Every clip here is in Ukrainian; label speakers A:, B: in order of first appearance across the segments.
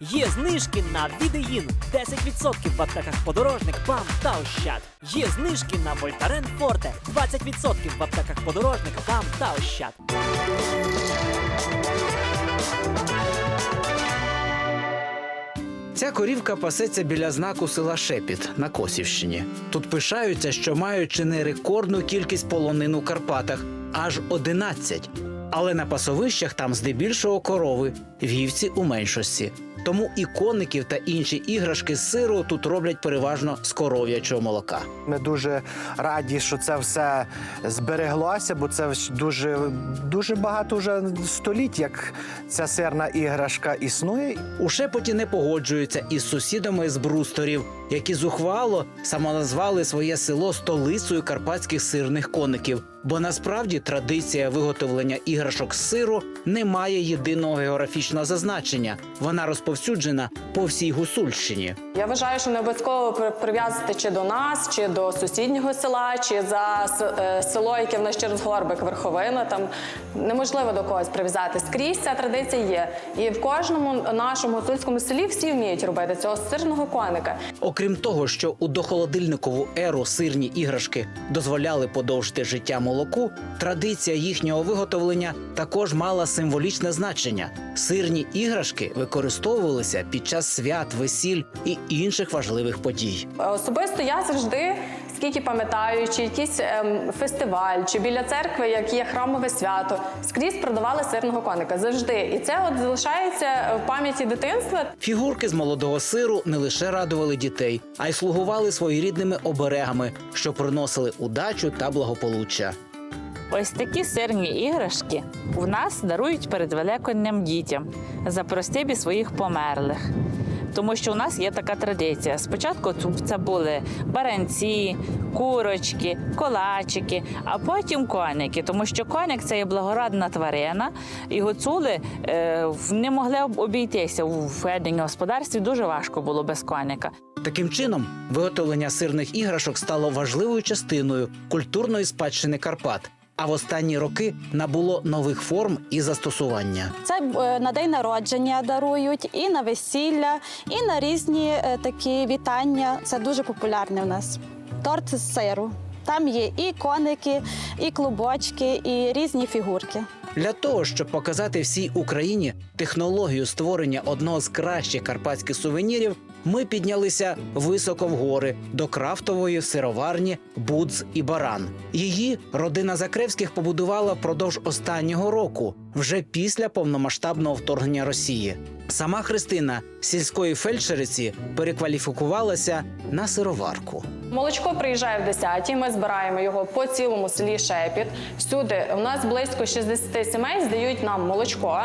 A: Є знижки на Відеїн 10% в аптеках подорожник, ПАМ та Ощад. Є знижки на Вольтарен Форте 20% в аптеках подорожник, ПАМ та Ощад.
B: Ця корівка пасеться біля знаку села Шепіт на Косівщині. Тут пишаються, що мають чи не рекордну кількість полонин у Карпатах аж 11. Але на пасовищах там здебільшого корови, вівці у меншості. Тому і коників та інші іграшки з сиру тут роблять переважно з коров'ячого молока.
C: Ми дуже раді, що це все збереглося, бо це дуже, дуже багато вже століть, як ця сирна іграшка існує.
B: У шепоті не погоджуються із сусідами з брусторів, які зухвало самоназвали своє село столицею карпатських сирних коників. Бо насправді традиція виготовлення іграшок з сиру не має єдиного географічного зазначення. Вона розповсюджена по всій Гусульщині.
D: Я вважаю, що не обов'язково при- прив'язати чи до нас, чи до сусіднього села, чи за е, село, яке в нас через горбик, верховина. Там неможливо до когось прив'язати. Скрізь ця традиція є. І в кожному нашому гуцульському селі всі вміють робити цього сирного коника.
B: Окрім того, що у дохолодильникову еру сирні іграшки дозволяли подовжити життя молоку, традиція їхнього виготовлення також мала символічне значення. Сирні іграшки використовувалися під час свят, весіль і інших важливих подій.
D: Особисто я завжди, скільки пам'ятаю, чи якийсь ем, фестиваль, чи біля церкви, як є храмове свято, скрізь продавали сирного коника. Завжди. І це от залишається в пам'яті дитинства.
B: Фігурки з молодого сиру не лише радували дітей, а й слугували своєрідними оберегами, що приносили удачу та благополуччя.
E: Ось такі сирні іграшки в нас дарують перед Великоднем дітям за простибі своїх померлих. Тому що у нас є така традиція. Спочатку це були баранці, курочки, колачики, а потім коники. Тому що коник це є благородна тварина, і гуцули е, не могли об- обійтися у веденні господарстві. Дуже важко було без коника.
B: Таким чином, виготовлення сирних іграшок стало важливою частиною культурної спадщини Карпат. А в останні роки набуло нових форм і застосування.
F: Це е, на день народження дарують, і на весілля, і на різні е, такі вітання. Це дуже популярне в нас. Торт з сиру. Там є і коники, і клубочки, і різні фігурки.
B: Для того, щоб показати всій Україні технологію створення одного з кращих карпатських сувенірів, ми піднялися високо в гори до крафтової сироварні Будз і Баран. Її родина Закревських побудувала впродовж останнього року, вже після повномасштабного вторгнення Росії. Сама Христина сільської фельдшериці перекваліфікувалася на сироварку.
D: Молочко приїжджає в 10 ми збираємо його по цілому селі Шепіт. Всюди у нас близько 60 сімей здають нам молочко.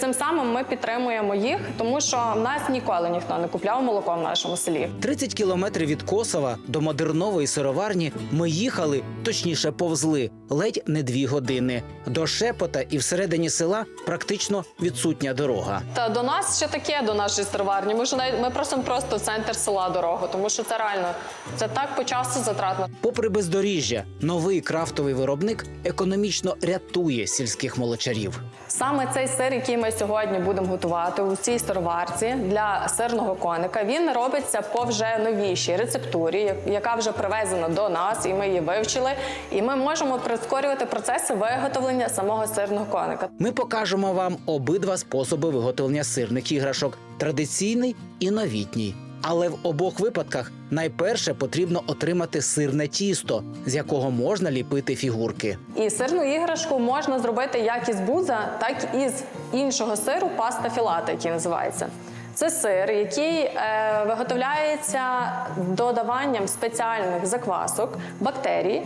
D: Цим самим ми підтримуємо їх, тому що в нас ніколи ніхто не купляв молоко в нашому селі.
B: 30 кілометрів від Косова до модернової сироварні ми їхали, точніше повзли, ледь не дві години. До Шепота і всередині села практично відсутня дорога.
D: Та до нас ще таке до нашої сироварні. Ми ж ми просимо просто в центр села дорогу, тому що це реально це так по часу затратно.
B: Попри бездоріжжя, новий крафтовий виробник економічно рятує сільських молочарів.
D: Саме цей сир, який ми сьогодні будемо готувати у цій сироварці для сирного коника, він робиться по вже новішій рецептурі, яка вже привезена до нас, і ми її вивчили. І ми можемо прискорювати процеси виготовлення самого сирного коника.
B: Ми покажемо вам обидва способи виготовлення сирних іграшок традиційний і новітній. Але в обох випадках найперше потрібно отримати сирне тісто, з якого можна ліпити фігурки.
D: І сирну іграшку можна зробити як із буза, так і з іншого сиру паста філата, який називається. Це сир, який е, виготовляється додаванням спеціальних заквасок, бактерій,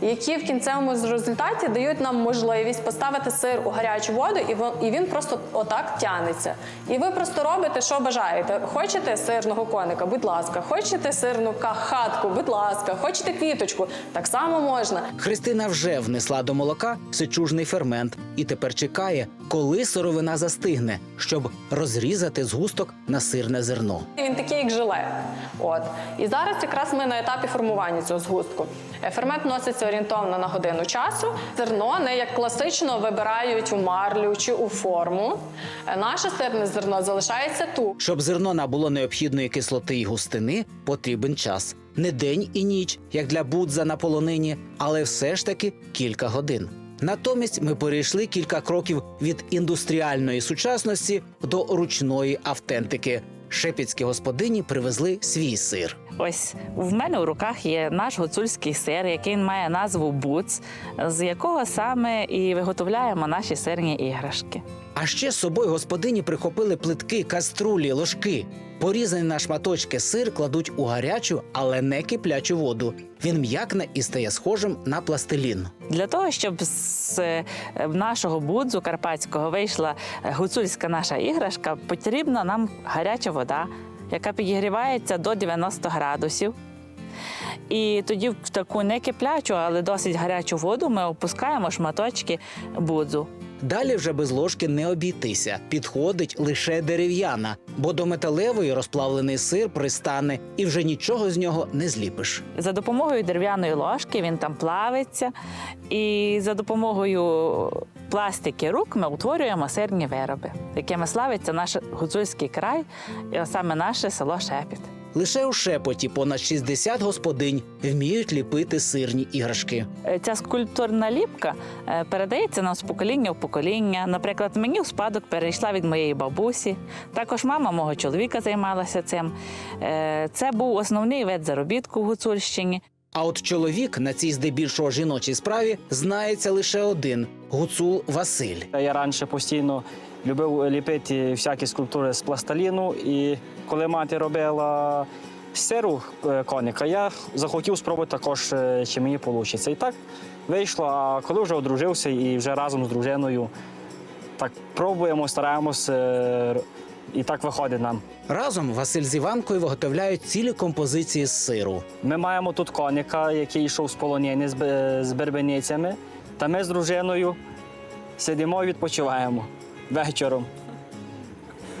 D: які в кінцевому результаті дають нам можливість поставити сир у гарячу воду, і він, просто отак тянеться. І ви просто робите, що бажаєте. Хочете сирного коника, будь ласка, хочете сирну хатку, будь ласка, хочете квіточку, так само можна.
B: Христина вже внесла до молока сичужний фермент і тепер чекає, коли сировина застигне, щоб розрізати згусток на сирне зерно.
D: Він такий, як желе. От. І зараз якраз ми на етапі формування цього згустку. Е, Фермент вноситься орієнтовно на годину часу. Зерно не як класично вибирають у марлю чи у форму. Е, Наше сирне зерно залишається тут.
B: Щоб зерно набуло необхідної кислоти і густини, потрібен час. Не день і ніч, як для будза на полонині, але все ж таки кілька годин. Натомість ми перейшли кілька кроків від індустріальної сучасності до ручної автентики. Шепіцькі господині привезли свій сир.
E: Ось в мене у руках є наш гуцульський сир, який має назву буц, з якого саме і виготовляємо наші сирні іграшки.
B: А ще з собою господині прихопили плитки, каструлі, ложки. Порізаний на шматочки сир кладуть у гарячу, але не киплячу воду. Він м'якне і стає схожим на пластилін.
E: Для того, щоб з е, нашого будзу карпатського вийшла гуцульська наша іграшка, потрібна нам гаряча вода, яка підігрівається до 90 градусів. І тоді в таку не киплячу, але досить гарячу воду ми опускаємо шматочки будзу.
B: Далі вже без ложки не обійтися. Підходить лише дерев'яна, бо до металевої розплавлений сир пристане і вже нічого з нього не зліпиш.
E: За допомогою дерев'яної ложки він там плавиться, і за допомогою пластики рук ми утворюємо сирні вироби, якими славиться наш гуцульський край, і саме наше село Шепіт.
B: Лише у шепоті понад 60 господинь вміють ліпити сирні іграшки.
E: Е, Ця скульптурна ліпка е, передається нам з покоління в покоління. Наприклад, мені в спадок перейшла від моєї бабусі. Також мама мого чоловіка займалася цим. Е, Це був основний вид заробітку в Гуцульщині.
B: А от чоловік на цій здебільшого жіночій справі знається лише один гуцул Василь.
G: Я раніше постійно любив ліпити всякі скульптури з пластиліну, і коли мати робила сиру е, коника, я захотів спробувати також, е, чи мені вийде. І так вийшло. А коли вже одружився і вже разом з дружиною, так пробуємо, стараємось, е, і так виходить нам.
B: Разом Василь з Іванкою виготовляють цілі композиції з сиру.
G: Ми маємо тут коника, який йшов з полонини з бербеницями. Та ми з дружиною сидимо і відпочиваємо вечором.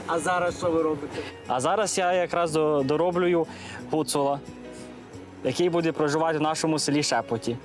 H: А зараз що ви робите?
G: А зараз я якраз до- дороблюю гуцула, який буде проживати в нашому селі Шепоті.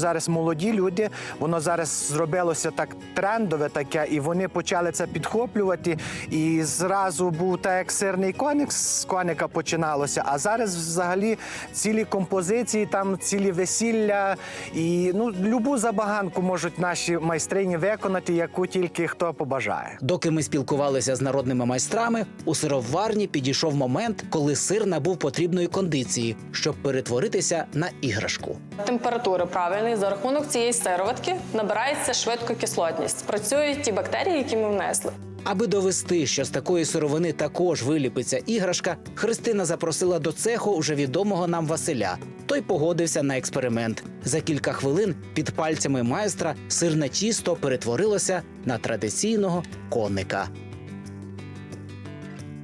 C: Зараз молоді люди, воно зараз зробилося так трендове таке, і вони почали це підхоплювати. І зразу був так як сирний коник, з коника починалося. А зараз взагалі цілі композиції, там цілі весілля. І ну, любу забаганку можуть наші майстрині виконати, яку тільки хто побажає.
B: Доки ми спілкувалися з народними майстрами, у сироварні підійшов момент, коли сир набув потрібної кондиції, щоб перетворитися на іграшку.
D: Температури правильної за рахунок цієї сироватки набирається швидко кислотність. Працюють ті бактерії, які ми внесли.
B: Аби довести, що з такої сировини також виліпиться іграшка, Христина запросила до цеху вже відомого нам Василя. Той погодився на експеримент. За кілька хвилин під пальцями майстра сирне тісто перетворилося на традиційного коника.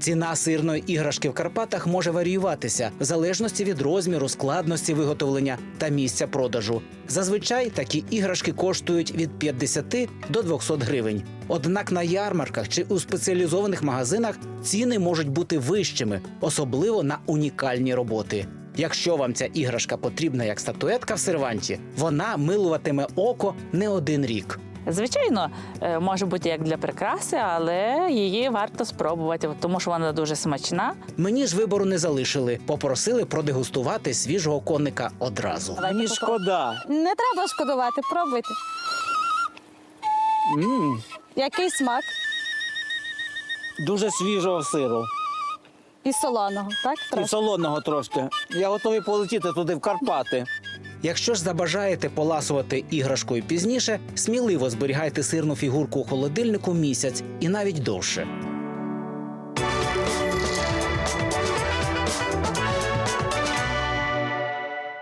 B: Ціна сирної іграшки в Карпатах може варіюватися в залежності від розміру, складності виготовлення та місця продажу. Зазвичай такі іграшки коштують від 50 до 200 гривень. Однак на ярмарках чи у спеціалізованих магазинах ціни можуть бути вищими, особливо на унікальні роботи. Якщо вам ця іграшка потрібна як статуетка в серванті, вона милуватиме око не один рік.
E: Звичайно, е, може бути як для прикраси, але її варто спробувати, тому що вона дуже смачна.
B: Мені ж вибору не залишили, попросили продегустувати свіжого коника одразу.
H: Мені шкода.
F: Не треба шкодувати, пробуйте.
H: м
F: Який смак?
H: дуже свіжого сиру.
F: І солоного, так?
H: І
F: Трошки?
H: солоного трошки. Я готовий полетіти туди в Карпати.
B: Якщо ж забажаєте поласувати іграшкою пізніше, сміливо зберігайте сирну фігурку у холодильнику місяць і навіть довше.